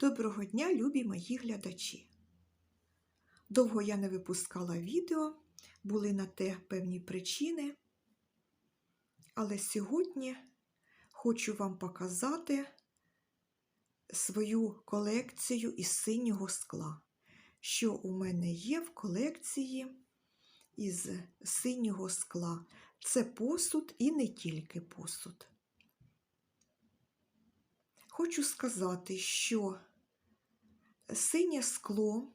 Доброго дня, любі мої глядачі! Довго я не випускала відео, були на те певні причини. Але сьогодні хочу вам показати свою колекцію із синього скла, що у мене є в колекції із синього скла. Це посуд і не тільки посуд. Хочу сказати, що синє скло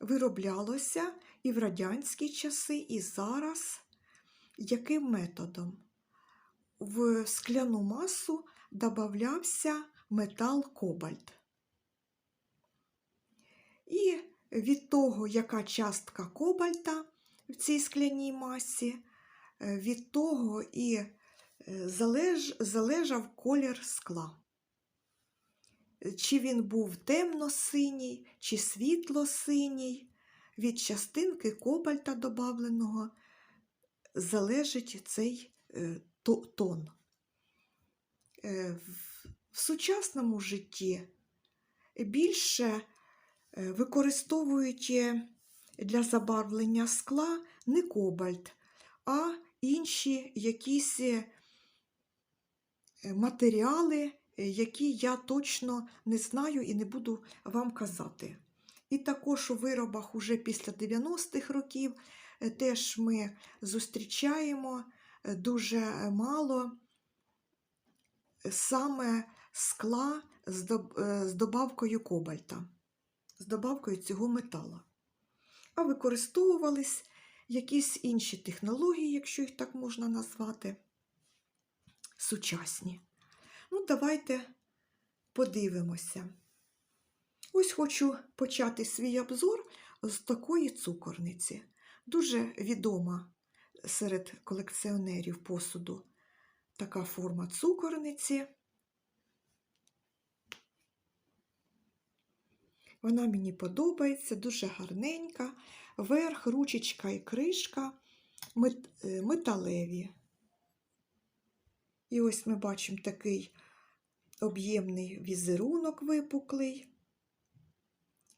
вироблялося і в радянські часи, і зараз. Яким методом? В скляну масу додавався метал кобальт. І від того, яка частка кобальта в цій скляній масі, від того і залеж, залежав колір скла чи він був темно-синій, чи світло-синій, від частинки кобальта добавленого залежить цей е, тон. Е, в сучасному житті більше е, використовують для забарвлення скла не кобальт, а інші якісь матеріали, які я точно не знаю і не буду вам казати. І також у виробах уже після 90-х років теж ми зустрічаємо дуже мало саме скла з добавкою кобальта, з добавкою цього метала. А використовувались якісь інші технології, якщо їх так можна назвати, сучасні. Ну, давайте подивимося. Ось хочу почати свій обзор з такої цукорниці. Дуже відома серед колекціонерів посуду така форма цукорниці. Вона мені подобається, дуже гарненька. Верх, ручечка і кришка металеві. І ось ми бачимо такий об'ємний візерунок випуклий,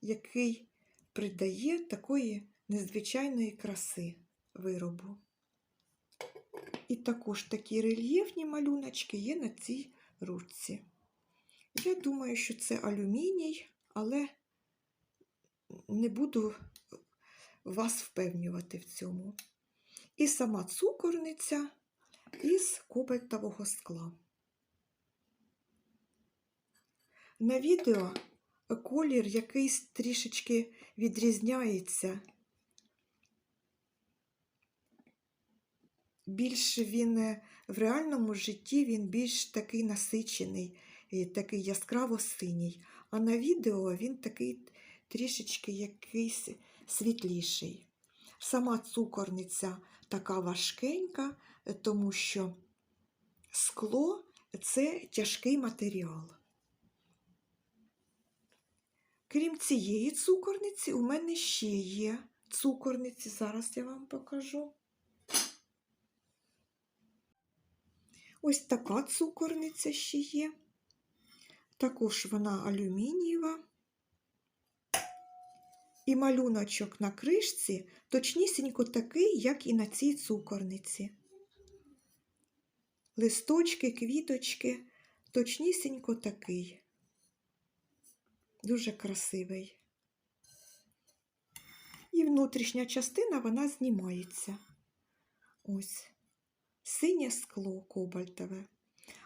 який придає такої незвичайної краси виробу. І також такі рельєфні малюночки є на цій ручці. Я думаю, що це алюміній, але не буду вас впевнювати в цьому. І сама цукорниця із кобальтового скла. На відео колір якийсь трішечки відрізняється. Більш він е, в реальному житті він більш такий насичений, такий яскраво синій, а на відео він такий трішечки якийсь світліший. Сама цукорниця така важкенька, тому що скло це тяжкий матеріал. Крім цієї цукорниці, у мене ще є цукорниці, зараз я вам покажу. Ось така цукорниця ще є. Також вона алюмінієва. І малюночок на кришці точнісінько такий, як і на цій цукорниці. Листочки, квіточки, точнісінько такий. Дуже красивий. І внутрішня частина вона знімається. Ось синє скло кобальтове.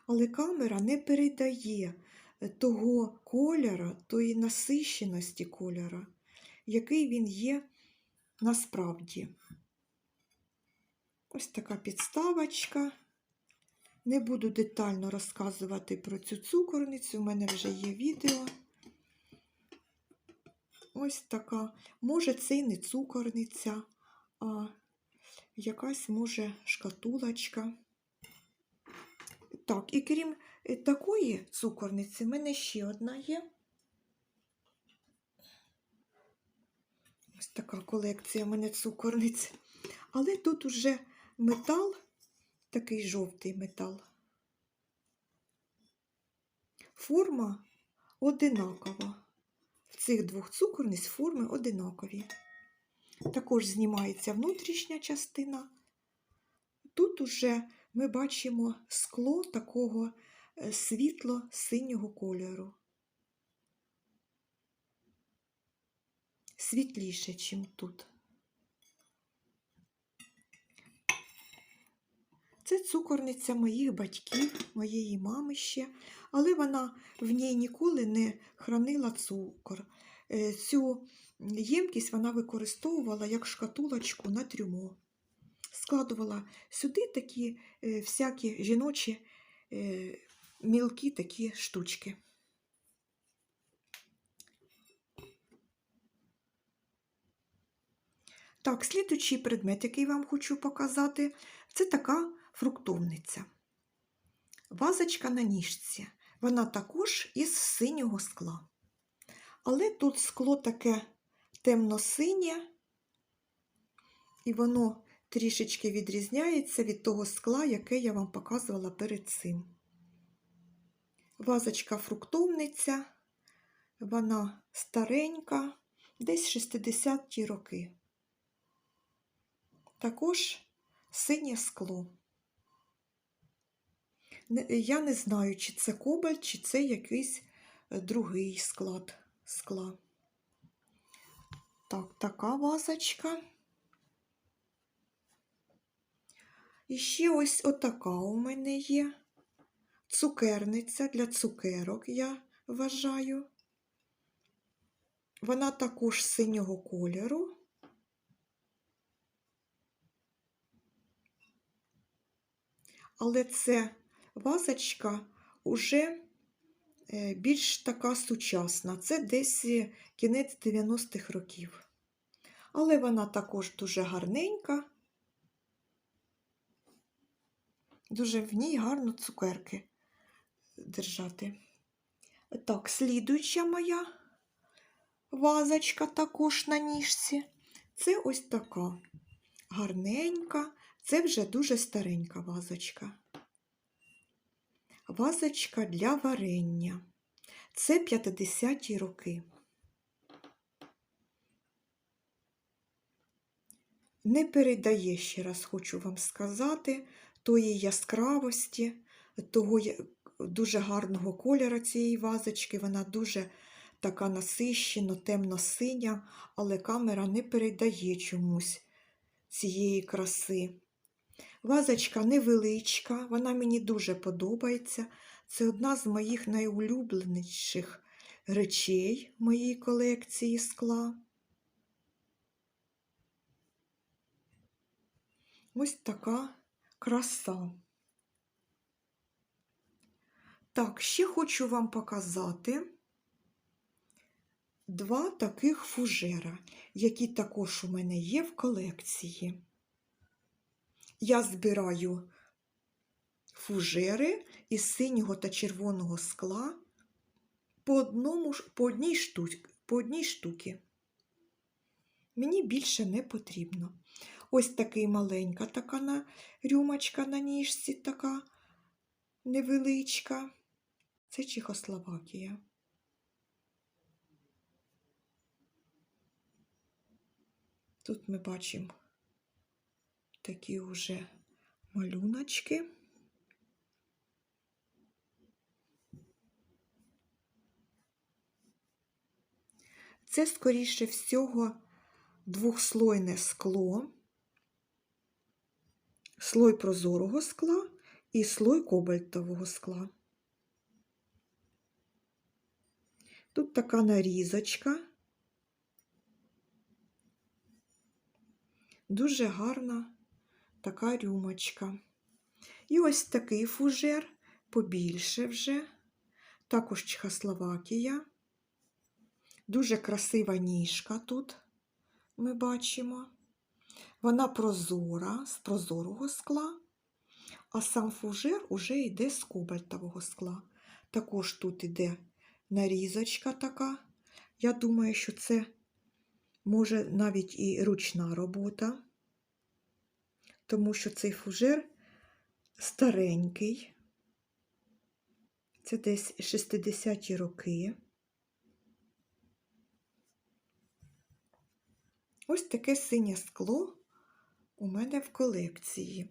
Але камера не передає того кольора, тої насищеності кольора, який він є насправді. Ось така підставочка. Не буду детально розказувати про цю цукорницю, у мене вже є відео. Ось така. Може, це і не цукорниця, а якась, може, шкатулочка. Так, і крім такої цукорниці, в мене ще одна є. Ось така колекція в мене цукорниць. Але тут уже метал, такий жовтий метал. Форма одинаково. В цих двох цукорниць форми одинакові. Також знімається внутрішня частина. Тут уже ми бачимо скло такого е, світло-синього кольору. Світліше, ніж тут. Це цукорниця моїх батьків, моєї мами ще, але вона в ній ніколи не хранила цукор. Е, Цю ємкість вона використовувала як шкатулочку на трюмо. Складувала сюди такі е, всякі жіночі е, мілкі такі штучки. Так, слідуючий предмет, який вам хочу показати, це така фруктовниця. Вазочка на ніжці. Вона також із синього скла. Але тут скло таке темно-синє, і воно трішечки відрізняється від того скла, яке я вам показувала перед цим. Вазочка фруктовниця, вона старенька, десь 60-ті роки. Також синє скло. Я не знаю, чи це кобальт, чи це якийсь е, другий склад скла. Так, така вазочка. І ще ось отака у мене є. Цукерниця для цукерок, я вважаю. Вона також синього кольору. Але це вазочка уже е, більш така сучасна. Це десь е, кінець 90-х років. Але вона також дуже гарненька. Дуже в ній гарно цукерки держати. Так, слідуюча моя вазочка також на ніжці. Це ось така гарненька. Це вже дуже старенька вазочка. Вазочка для варення. Це 50-ті роки. Не передає, ще раз хочу вам сказати, тої яскравості, того дуже гарного кольору цієї вазочки. Вона дуже така насищено, темно-синя, але камера не передає чомусь цієї краси. Вазочка невеличка, вона мені дуже подобається. Це одна з моїх найулюбленіших речей моїй колекції скла. Ось така краса. Так, ще хочу вам показати два таких фужера, які також у мене є в колекції. Я збираю фужери із синього та червоного скла по, одному, по, одній, штук, по одній штуці. Мені більше не потрібно. Ось такий маленька така на, рюмочка на ніжці, така невеличка. Це Чехословакія. Тут ми бачимо такі вже малюночки. Це, скоріше всього, двохслойне скло, слой прозорого скла і слой кобальтового скла. Тут така нарізочка. Дуже гарна така рюмочка. І ось такий фужер, побільше вже, також Чехословакія. Дуже красива ніжка тут ми бачимо. Вона прозора, з прозорого скла, а сам фужер уже йде з кобальтового скла. Також тут іде нарізочка така. Я думаю, що це може навіть і ручна робота, тому що цей фужер старенький, це десь 60-ті роки. Ось таке синє скло у мене в колекції.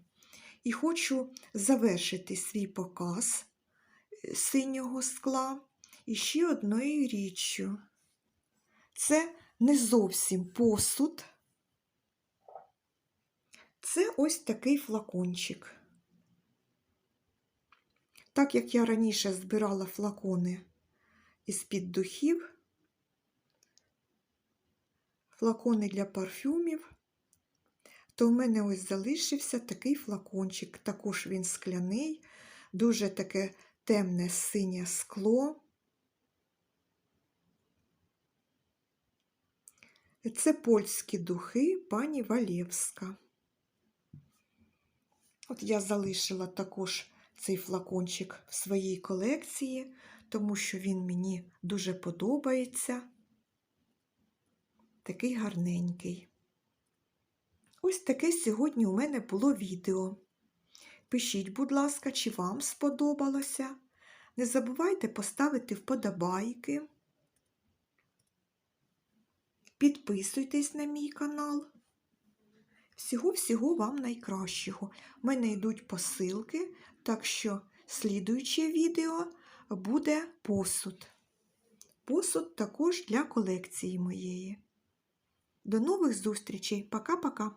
І хочу завершити свій показ е, синього скла і ще одною річчю. Це не зовсім посуд, це ось такий флакончик. Так як я раніше збирала флакони із-під духів, флакони для парфюмів, то в мене ось залишився такий флакончик. Також він скляний, дуже таке темне синє скло. Це польські духи пані Валєвська. От я залишила також цей флакончик в своїй колекції, тому що він мені дуже подобається. Такий гарненький. Ось таке сьогодні у мене було відео. Пишіть, будь ласка, чи вам сподобалося. Не забувайте поставити вподобайки. Підписуйтесь на мій канал. Всього-всього вам найкращого. У мене йдуть посилки, так що слідуюче відео буде посуд. Посуд також для колекції моєї. До нових зустрічей. Пока-пока.